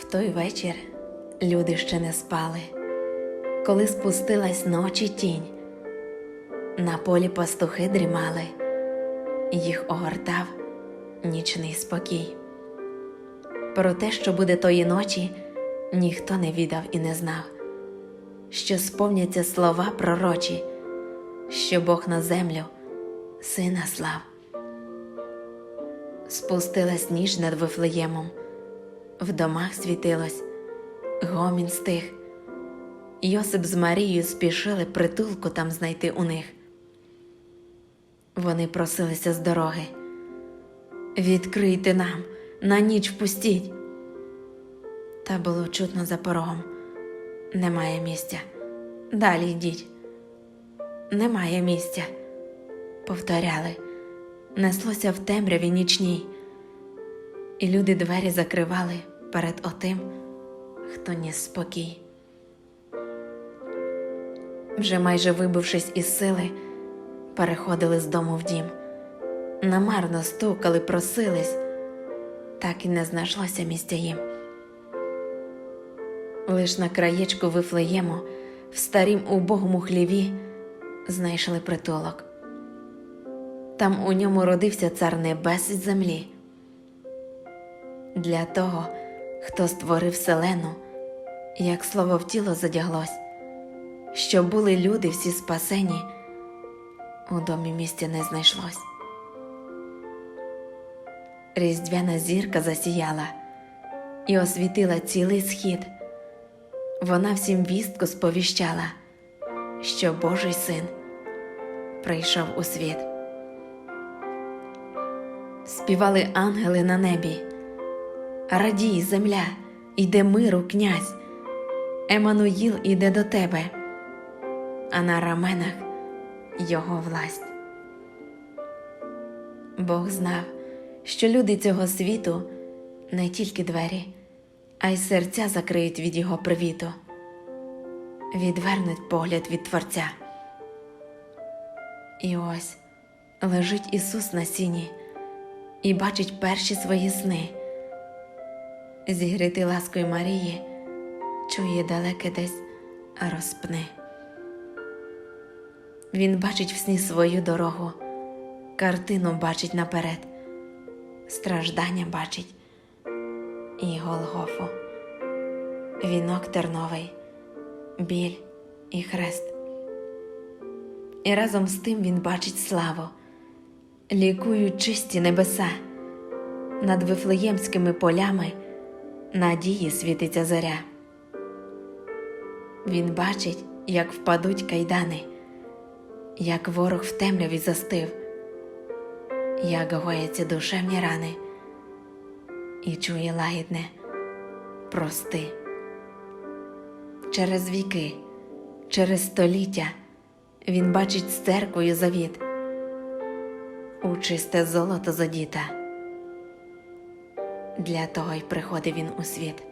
В той вечір люди ще не спали, коли спустилась ночі тінь, на полі пастухи дрімали, їх огортав нічний спокій. Про те, що буде тої ночі, ніхто не відав і не знав, що сповняться слова пророчі, що Бог на землю сина слав. Спустилась ніж над Вифлеємом, в домах світилось, гомін стих. Йосип з Марією спішили притулку там знайти у них. Вони просилися з дороги. Відкрийте нам, на ніч впустіть. Та було чутно за порогом. Немає місця. Далі йдіть. Немає місця. Повторяли, неслося в темряві нічній, і люди двері закривали перед отим, хто ніс спокій. Вже майже вибившись із сили, переходили з дому в дім. Намарно стукали, просились, так і не знайшлося місця їм. Лиш на краєчку Вифлеєму, в старім убогому хліві, знайшли притулок. Там у ньому родився цар небес і землі. Для того, хто створив селену, як слово в тіло задяглось, що були люди всі спасені, у домі місця не знайшлось. Різдвяна зірка засіяла і освітила цілий схід. Вона всім вістку сповіщала, що Божий син прийшов у світ. Співали ангели на небі. Радій, земля, йде миру, князь, Еммануїл іде до тебе, а на раменах його власть. Бог знав, що люди цього світу не тільки двері, а й серця закриють від його привіту, відвернуть погляд від Творця. І ось лежить Ісус на сіні і бачить перші свої сни. Зігріти ласкою Марії, чує далеке десь розпни. Він бачить в сні свою дорогу, картину бачить наперед, страждання бачить і Голгофу, вінок терновий, біль і хрест. І разом з тим він бачить славу, лікують чисті небеса, над вифлеємськими полями надії світиться зоря. Він бачить, як впадуть кайдани, як ворог в темряві застив, як гояться душевні рани, і чує лагідне прости. Через віки, через століття він бачить з церквою завіт, у чисте золото задіта. Для того й приходив він у світ.